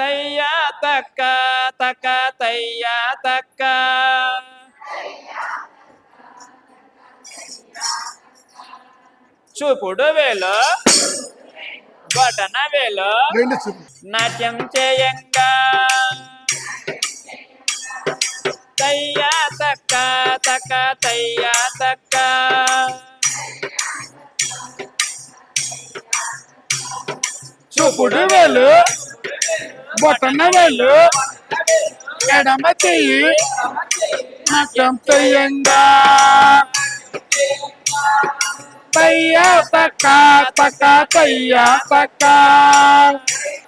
తయ్యా తక్క తక్క తయ్యా తక్క. చూపుడు వేలు బటన వేలు నాట్యం చేయంగా. తయ్యా తక్క తక్క తయ్యా తక్క. చూపుడు వేలు బొట్టన వేలు ఎడమ చెయ్యి నాట్యం చెయ్యంగా తయ్యా తక్క తక్క తయ్యా తక్క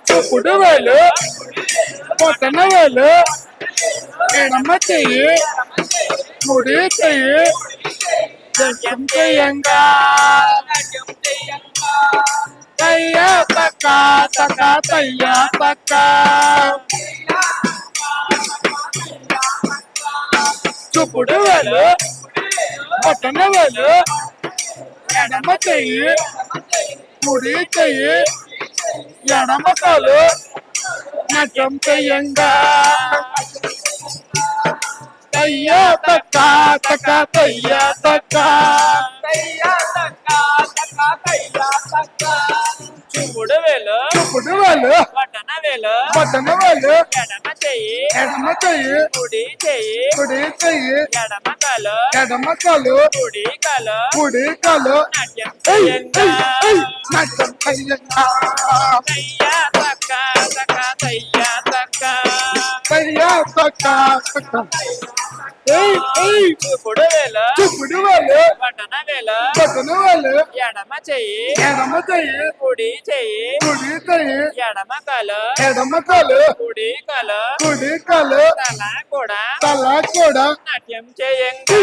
చూపుడు వేలు బొట్టన వేలు ఎడమ చెయ్యి ముడి చెయ్యి నాట్యం చెయ్యంగా తక్క తక్క తయ్యా తక్క చూపుడు వేలు బొట్టన వేలు ఎడమ చెయ్యి ముడి చెయ్యి ఎడమ కాలు నటం చెయ్యంగా తయ్యా తక్క తక్క తయ్యా తక్క చూపుడు వేలు చూపుడు వేలు? బటన వేలు. ఎడమ చెయ్యి. ఎడమ చెయ్యి. కుడి చెయ్యి. కుడి చెయ్యి. ఎడమ కాలు. ఎడమ కాలు. కుడి కాలు. కుడి కాలు. నాట్యం చెయ్యంగా తయ్యా తక్క తక్క తయ్యా తక్క. తయ్యా తక్క తక్క ఏయ్ ఏయ్ చూపుడు వేలు చూపుడు వేలు బటన వేలు వేలు ఎడమ చెయ్యి ఎడమ చెయ్యి కుడి చెయ్యి కుడి చెయ్యి ఎడమ కాలు ఎడమ కాలు కుడి కాలు కుడి కాలు తల కూడా తల కూడా నాట్యం చేయంగా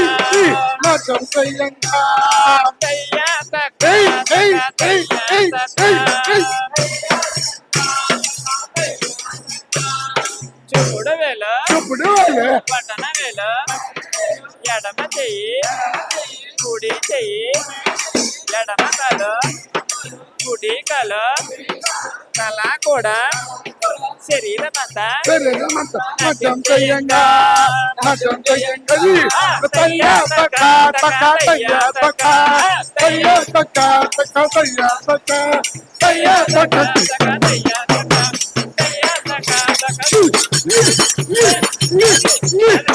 నటం చెయ్యంగా తక్క ఏయ్ ఏయ్ ఏయ్ ఏయ్ వేలు చూపుడు వేలు? ఎడమ చెయ్యి కుడి చెయ్యి ఎడమ కాలు కుడి కాలు తల కూడా శరీరమంతా తయ్యా తయ్యా తయ్యా తయ్యా తయ్యా తక్క తక తయ్యా తక తయ్యా తక తక